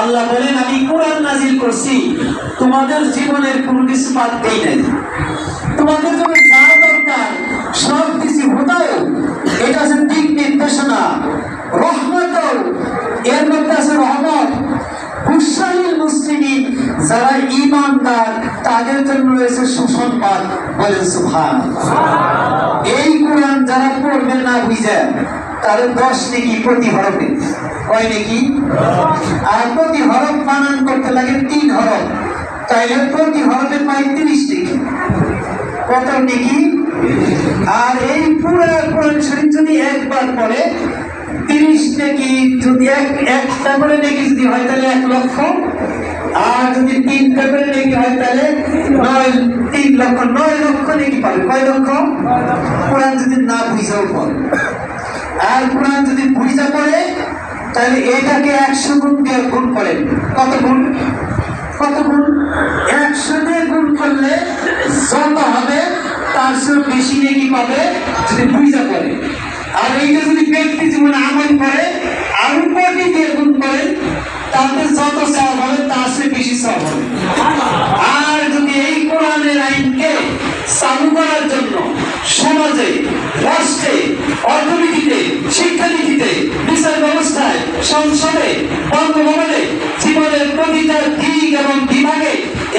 আল্লাহ বলেন, আমি কোরআন নাজিল করছি, তোমাদের জীবনের কোনো কিছু বাদ দেই নাই। তোমাদের জন্য যা দরকার, সব কিছু হতাও এটা আছে দিক নির্দেশনা। রহমত। এর মধ্যে আছে রহমত। মুসলিমিন, যারা ইমানদার তাদের জন্য রয়েছে সুসংবাদ। বলেন সুভান এই কোরআন যারা পড়বে না তাদের দশ নাকি প্রতি হরফে। কয় নাকি? আর প্রতি হরফ বানান করতে লাগে তিন হরফ। তাইলে প্রতি হরফে পাই তিরিশ নাকি। কত নাকি? আর এই পুরো কোরআন শরীফ যদি একবার পড়ে, তিরিশ নাকি যদি এক, একটা করে নাকি যদি হয় তাহলে এক লক্ষ। আর যদি তিনটা করে নাকি হয় তাহলে নয়, তিন লক্ষ, নয় লক্ষ নাকি পাবে। কয় লক্ষ? কোরআন যদি না বুঝেও পড়ে। আর কোরআন যদি বুঝা পড়ে তাহলে এটাকে একশো গুণ দিয়ে গুণ করেন। কত গুণ? কত গুণ? একশো দিয়ে গুণ করলে যত হবে তার চেয়ে বেশি নাকি পাবে? যদি বুঝা পড়ে আর এইটা যদি ব্যক্তি জীবনে আমল করে আরও কোটি দিয়ে গুণ করেন, তাতে যত সব সংসদে বঙ্গভবনে জীবনের প্রতিটা দিক এবং বিভাগে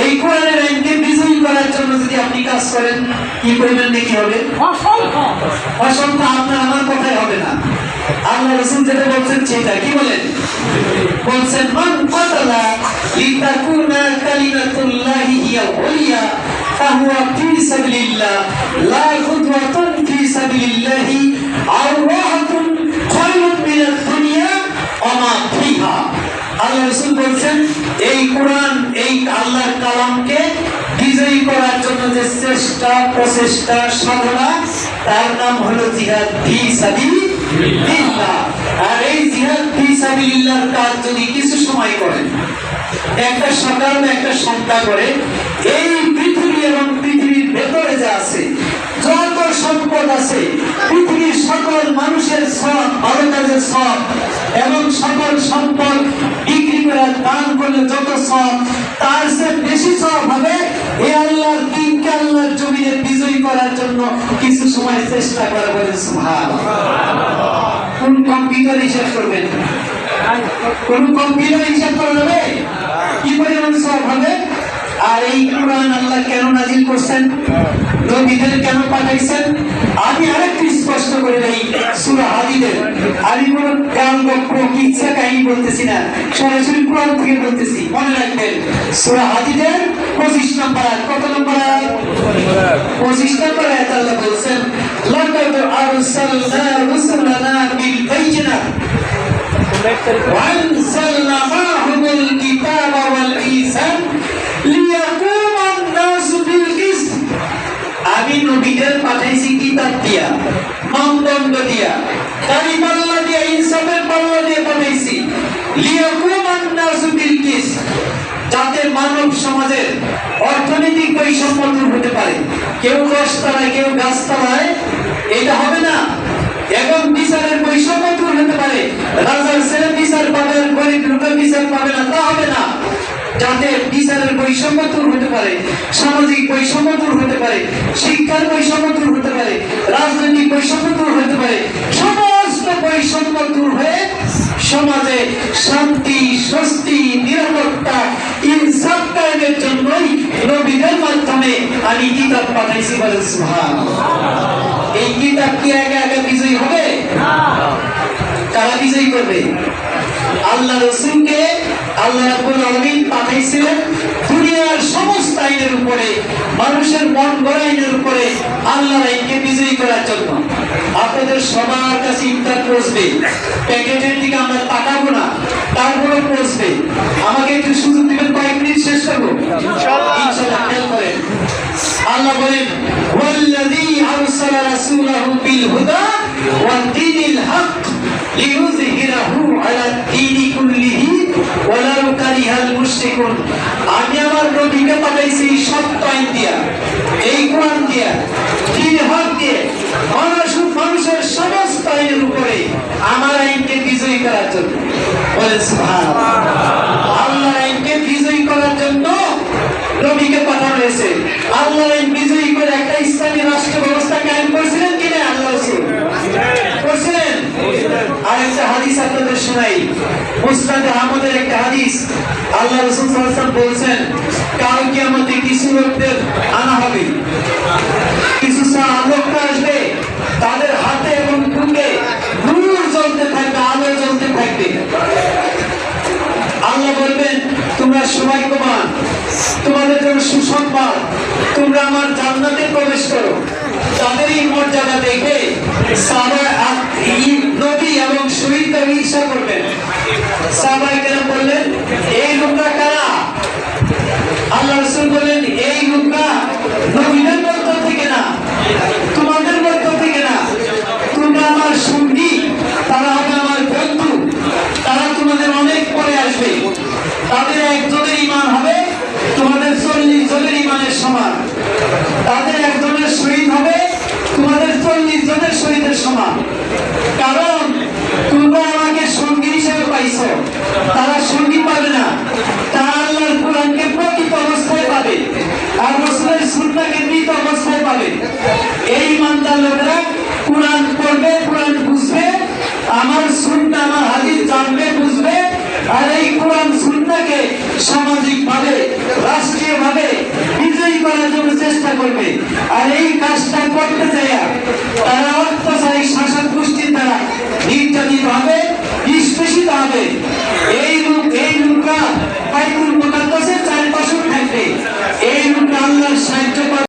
এই কোরআনের আইনকে বিজয়ী করার জন্য যদি আপনি কাজ করেন কি পরিমাণ নাকি হবে? অসংখ্য অসংখ্য আপনার আমার কথাই হবে না। আল্লাহ রসুল যেটা বলছেন সেটা কি বলেন? বলছেন মান কাতালা লিতাকুনা কালিমাতুল্লাহি হিয়া উলিয়া ফাহুয়া ফি সাবিলিল্লাহ লা খুদওয়াতুন ফি সাবিলিল্লাহি চেষ্টা প্রচেষ্টা সাধনা। তার নাম হলো জিহাদ ফি সাবিলিল্লাহ। আর এই জিহাদ ফি সাবিলিল্লাহর কাজ যদি কিছু সময় করেন একটা সকাল একটা সন্ধ্যা করে, এই পৃথিবী এবং পৃথিবীর ভেতরে যা আছে, যত সম্পদ আছে, পৃথিবীর সকল মানুষের সব, ভালো কাজের সব, এবং সকল সম্পদ বিক্রি করে দান করলে যত সব, তার সে বেশি সব হবে এ আল্লাহর দিনকে আল্লাহর জমিনে বিজয়ী করার জন্য কিছু সময় চেষ্টা করা বলে কোন কম্পিউটার হিসাব করবেন? কোন কম্পিউটার হিসাব করা যাবে? কি পরিমাণ সব হবে? আর এই কোরআন আল্লাহ কেন নাজিল করছেন? নবীদের কেন পাঠাইছেন? আমি আরেকটু স্পষ্ট করে নেই সূরা হাদিদের আমি কোন গান গপ্প কিচ্ছা কাহিনী বলতেছি না সরাসরি কোরআন থেকে বলতেছি মনে রাখবেন সূরা হাদিদের পঁচিশ নম্বর আয়াত কত নম্বর আয়াত পঁচিশ নম্বর আয়াত আল্লাহ বলছেন লাকাদ আরসালনা রুসুলানা বিল বাইয়িনাত وأنزلنا معهم الكتاب والميزان ليقوم الناس بالقسط আমি নবীদের পাঠাইছি কিতাব দিয়া মানদণ্ড দিয়া, কারি পাল্লা দিয়া, ইনসাফের পাল্লা দিয়ে কিসত যাতে মানব সমাজের অর্থনৈতিক বৈষম্য দূর হতে পারে। কেউ দশতলায় কেউ গাছতলায়, এটা হবে না। এবং বিচারের বৈষম্য দূর হতে পারে। রাজার ছেলে বিচার পাবে গরিব লোকের বিচার পাবে না, তা হবে না। যাতে বিচারের বৈষম্য দূর হতে পারে, সামাজিক বৈষম্য দূর হতে পারে, শিক্ষার বৈষম্য দূর হতে পারে, রাজনৈতিক বৈষম্য দূর হতে পারে, সমস্ত বৈষম্য দূর হয়ে সমাজে শান্তি, স্বস্তি, নিরাপত্তা, ইনসাফ কায়েমের জন্যই নবীদের মাধ্যমে আমি কিতাব পাঠাইছি বলে এই কিতাব কি আগে আগে বিজয়ী হবে? কারা বিজয়ী করবে? আল্লাহ রসুলকে আল্লাহ রাব্বুল আলামিন পাঠাইছিলেন দুনিয়ার সমস্ত আইনের উপরে মানুষের মন গড়া আইনের উপরে আল্লাহর আইনকে বিজয়ী করার জন্য। আপনাদের সবার কাছে ইফতার পৌঁছবে। প্যাকেটের দিকে আমরা তাকাবো না তারপরে পৌঁছবে। আমাকে একটু সুযোগ দিবেন কয়েক মিনিট শেষ করব? ইনশাআল্লাহ। খেয়াল করেন। আল্লাহ বলেন ওয়াল্লাযী আরসালা রাসূলাহু বিল হুদা ওয়াদ দীনিল হক লিইয়ুযহিরাহু আলা দীনি কুল্লিহি। ওয়ালাউ মুশরিকুন আমি আমার নবীকে পাঠাইছি সত্য আইন দিয়া, এই কোরআন দিয়া দিন হক দিয়ে। মানুষ, মানুষের সমস্ত আইনের উপরে আমার আইনকে বিজয়ী করার জন্য। সুবহানাল্লাহ। রাসুল সাল্লাল্লাহু আলাইহি বলেছেন, কাল কিয়ামতে কিছু লোকদের আনা হবে। কিছু লোক আসবে, তাদের হাতে এবং মুখে নূর জ্বলতে থাকবে, আলো জ্বলতে থাকবে। আল্লাহ বলবেন, তোমরা সৌভাগ্যবান, তোমাদের জন্য সুসংবাদ, তোমরা আমার জান্নাতে প্রবেশ করো। তাদের এই মর্যাদা দেখে সাবা নবী এবং শহীদ ঈর্ষা করবেন। সাবা কেন বললেন, এই লোকটা করে জন্য চেষ্টা করবে। আর এই কাজটা করতে